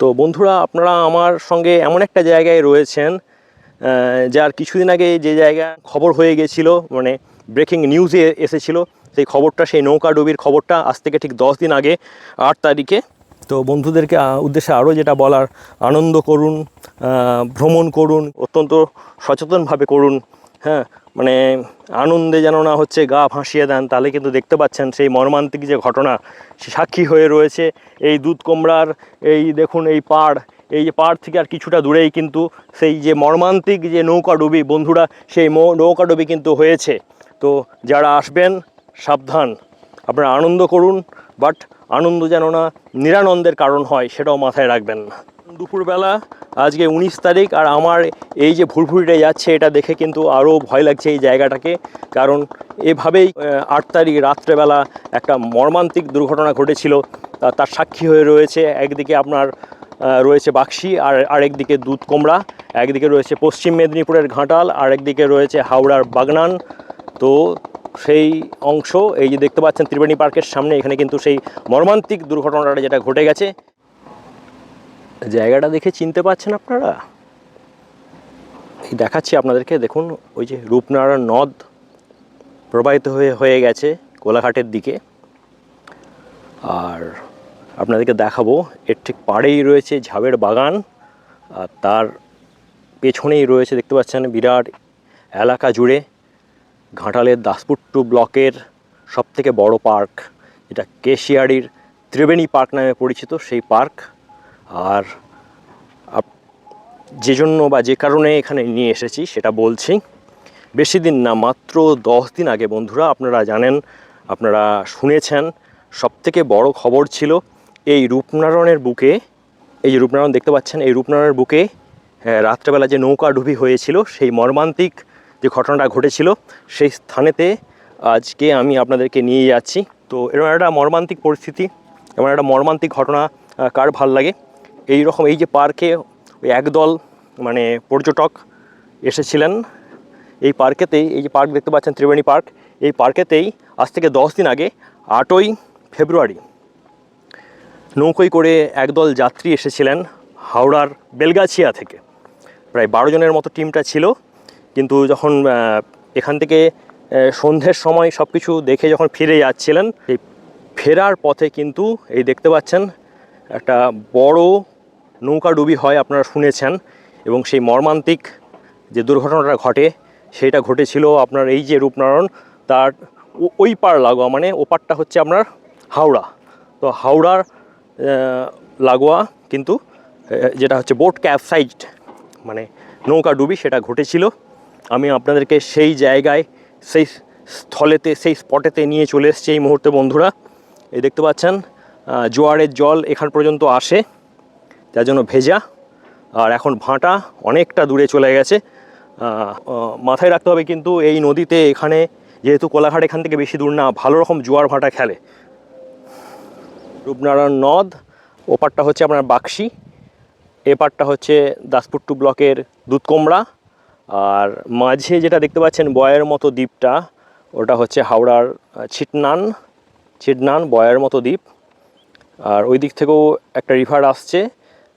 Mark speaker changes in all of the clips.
Speaker 1: তো বন্ধুরা, আপনারা আমার সঙ্গে এমন একটা জায়গায় রয়েছেন যার কিছুদিন আগে যে জায়গা খবর হয়ে গেছিল মানে ব্রেকিং নিউজে এসেছিল, সেই খবরটা, সেই নৌকা ডুবির খবরটা আজ থেকে ঠিক দশ দিন আগে, আট তারিখে। তো বন্ধুদেরকে উদ্দেশ্যে আরও যেটা বলার, আনন্দ করুন ভ্রমণ করুন, অত্যন্ত সচেতনভাবে করুন হ্যাঁ মানে আনন্দে যেন না হচ্ছে গা ভাসিয়ে দেন, তাহলে কিন্তু দেখতে পাচ্ছেন সেই মর্মান্তিক যে ঘটনা, সে সাক্ষী হয়ে রয়েছে এই দুধ কোমড়ার, এই দেখুন এই পাড়, এই যে পাড় থেকে আর কিছুটা দূরেই কিন্তু সেই যে মর্মান্তিক যে নৌকা ডুবি, বন্ধুরা, সেই মৌ- নৌকা ডুবি কিন্তু হয়েছে। তো যারা আসবেন, সাবধান, আপনারা আনন্দ করুন বাট আনন্দ যেন না নিরানন্দের কারণ হয়, সেটাও মাথায় রাখবেন না। দুপুরবেলা, আজকে উনিশ তারিখ, আর আমার এই যে ভুরভুরিটা যাচ্ছে, এটা দেখে কিন্তু আরও ভয় লাগছে এই জায়গাটাকে। কারণ এভাবেই আট তারিখ রাত্রেবেলা একটা মর্মান্তিক দুর্ঘটনা ঘটেছিল। তার সাক্ষী হয়ে রয়েছে, একদিকে আপনার রয়েছে বাক্সি আর আরেকদিকে দুধ কোমড়া, একদিকে রয়েছে পশ্চিম মেদিনীপুরের ঘাটাল আর একদিকে রয়েছে হাওড়ার বাগনান। তো, সেই অংশ, এই যে দেখতে পাচ্ছেন, ত্রিবেণী পার্কের সামনে, এখানে কিন্তু সেই মর্মান্তিক দুর্ঘটনাটা যেটা ঘটে গেছে। জায়গাটা দেখে চিনতে পারছেন আপনারা? দেখাচ্ছি আপনাদেরকে, দেখুন, ওই যে রূপনারায়ণ নদ প্রবাহিত হয়ে হয়ে গেছে কোলাঘাটের দিকে। আর আপনাদেরকে দেখাবো, এর ঠিক পাড়েই রয়েছে ঝাবের বাগান, আর তার পেছনেই রয়েছে, দেখতে পাচ্ছেন, বিরাট এলাকা জুড়ে ঘাটালের দাসপুট্টু ব্লকের সবথেকে বড় পার্ক এটা কেশিয়াড়ির ত্রিবেণী পার্ক নামে পরিচিত, সেই পার্ক। আর যে জন্য বা যে কারণে এখানে নিয়ে এসেছি সেটা বলছি। বেশি দিন না মাত্র দশ দিন আগে বন্ধুরা আপনারা জানেন আপনারা শুনেছেন সবথেকে বড় খবর ছিল এই রূপনারায়ণের বুকে এই যে রূপনারায়ণ দেখতে পাচ্ছেন এই রূপনারায়ণের বুকে হ্যাঁ, রাত্রেবেলা যে নৌকা ডুবি হয়েছিল সেই মর্মান্তিক যে ঘটনাটা ঘটেছিল সেই স্থানেতে আজকে আমি আপনাদেরকে নিয়ে যাচ্ছি। তো এরকম একটা মর্মান্তিক পরিস্থিতি এমন একটা মর্মান্তিক ঘটনা কার ভালো লাগে? এই রকম এই যে পার্কে ওই একদল মানে পর্যটক এসেছিলেন। এই পার্কেতেই, এই যে পার্ক দেখতে পাচ্ছেন, ত্রিবেণী পার্ক, এই পার্কেতেই আজ থেকে দশ দিন আগে, আটই ফেব্রুয়ারি, নৌকোয় করে একদল যাত্রী এসেছিলেন হাওড়ার বেলগাছিয়া থেকে। প্রায় বারো জনের মতো টিমটা ছিল, কিন্তু যখন এখান থেকে সন্ধ্যের সময় সব কিছু দেখে যখন ফিরে যাচ্ছিলেন, এই ফেরার পথে কিন্তু এই দেখতে পাচ্ছেন একটা বড় নৌকা ডুবি হয় আপনারা শুনেছেন, এবং সেই মর্মান্তিক যে দুর্ঘটনাটা ঘটে, সেটা ঘটেছিল আপনার এই যে রূপনারায়ণ, তার ওই পার লাগোয়া মানে ওপারটা হচ্ছে আপনার হাওড়া। তো হাওড়ার লাগোয়া কিন্তু যেটা হচ্ছে বোট ক্যাপসাইজড মানে নৌকা ডুবি সেটা ঘটেছিল। আমি আপনাদেরকে সেই জায়গায়, সেই স্থলেতে, সেই স্পটেতে নিয়ে চলে এসেছি এই মুহূর্তে বন্ধুরা। এই দেখতে পাচ্ছেন জোয়ারের জল এখান পর্যন্ত আসে। যার জন্য ভেজা। আর এখন ভাঁটা অনেকটা দূরে চলে গেছে। মাথায় রাখতে হবে কিন্তু এই নদীতে এখানে যেহেতু কোলাঘাট এখান থেকে বেশি দূর না, ভালো রকম জোয়ার ভাঁটা খেলে। রূপনারায়ণ নদ, ওপারটা হচ্ছে আপনার বাক্সি, এপারটা হচ্ছে দাসপুর টু ব্লকের দুধকোমড়া আর মাঝে যেটা দেখতে পাচ্ছেন বয়ের মতো দ্বীপটা, ওটা হচ্ছে হাওড়ার ছিটনান ছিটনান বয়ের মতো দ্বীপ। আর ওই দিক থেকেও একটা রিভার আসছে।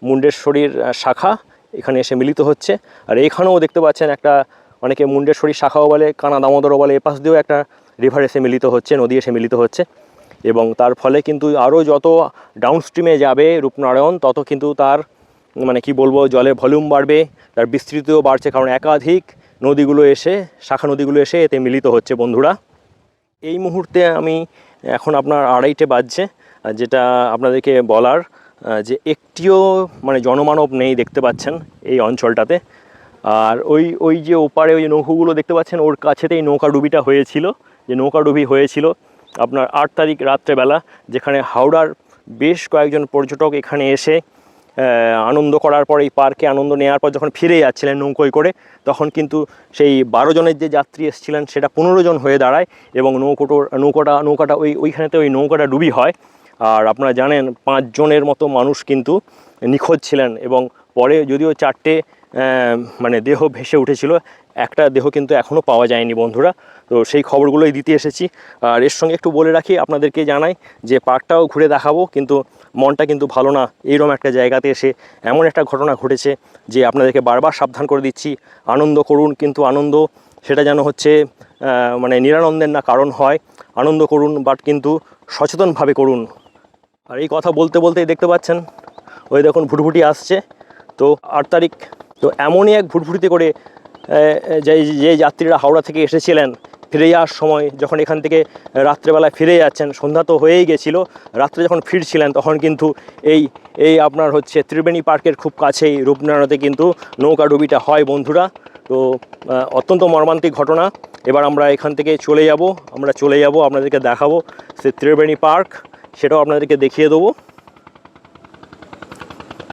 Speaker 1: মুন্ডেশ্বরীর শাখা এখানে এসে মিলিত হচ্ছে। আর এখানেও দেখতে পাচ্ছেন একটা, অনেকে মুন্ডেশ্বরী শাখাও বলে, কানা দামোদরও বলে, এপাশ দিয়েও একটা রিভার এসে মিলিত হচ্ছে, নদী এসে মিলিত হচ্ছে। এবং তার ফলে কিন্তু আরও যত ডাউনস্ট্রিমে যাবে রূপনারায়ণ, তত কিন্তু তার মানে কি বলব, জলের ভলিউম বাড়বে, তার বিস্তৃতিও বাড়ছে। কারণ একাধিক নদীগুলো এসে, শাখা নদীগুলো এসে এতে মিলিত হচ্ছে বন্ধুরা। এই মুহূর্তে আমি এখন আপনার আড়াইটে বাজছে, যেটা আপনাদেরকে বলার যে একটিও মানে জনমানব নেই দেখতে পাচ্ছেন এই অঞ্চলটাতে। আর ওই ওই যে ওপারে ওই নৌকোগুলো দেখতে পাচ্ছেন, ওর কাছেতেই নৌকা ডুবিটা হয়েছিল। যে নৌকা ডুবি হয়েছিল আপনার আট তারিখ রাত্রেবেলা, যেখানে হাওড়ার বেশ কয়েকজন পর্যটক এখানে এসে আনন্দ করার পর এই পার্কে আনন্দ নেওয়ার পর যখন ফিরে যাচ্ছিলেন নৌকোয় করে, তখন কিন্তু সেই বারো জনের যে যাত্রী এসেছিলেন, সেটা পনেরো জন হয়ে দাঁড়ায় এবং নৌকোটোর, নৌকাটা নৌকাটা ওই, ওইখানেতে ওই নৌকাটা ডুবি হয়। আর আপনারা জানেন পাঁচজনের মতো মানুষ কিন্তু নিখোঁজ ছিলেন এবং পরে যদিও চারটে মানে দেহ ভেসে উঠেছিল, একটা দেহ কিন্তু এখনও পাওয়া যায়নি বন্ধুরা। তো সেই খবরগুলোই দিতে এসেছি। আর এর সঙ্গে একটু বলে রাখি, আপনাদেরকে জানাই যে পার্কটাও ঘুরে দেখাবো, কিন্তু মনটা কিন্তু ভালো না। এইরকম একটা জায়গাতে এসে এমন একটা ঘটনা ঘটেছে যে আপনাদেরকে বারবার সাবধান করে দিচ্ছি। আনন্দ করুন, কিন্তু আনন্দ সেটা যেন হচ্ছে মানে নিরানন্দের না কারণ হয়। আনন্দ করুন, বাট কিন্তু সচেতনভাবে করুন। আর এই কথা বলতে বলতেই দেখতে পাচ্ছেন, ওই দেখুন ভুটভুটি আসছে। তো আট তারিখ, তো এমনই এক ভুটভুটিতে করে যে যাত্রীরা হাওড়া থেকে এসেছিলেন, ফিরে যাওয়ার সময় যখন এখান থেকে রাত্রেবেলায় ফিরে যাচ্ছেন, সন্ধ্যা তো হয়েই গেছিল, রাত্রে যখন ফিরছিলেন তখন কিন্তু এই এই আপনার হচ্ছে ত্রিবেণী পার্কের খুব কাছেই রূপনারায়ণতে কিন্তু নৌকা ডুবিটা হয় বন্ধুরা। তো অত্যন্ত মর্মান্তিক ঘটনা। এবার আমরা এখান থেকে চলে যাব, আমরা চলে যাব, আপনাদেরকে দেখাবো সে ত্রিবেণী পার্ক। সেটাও আপনাদেরকে দেখিয়ে দেবো।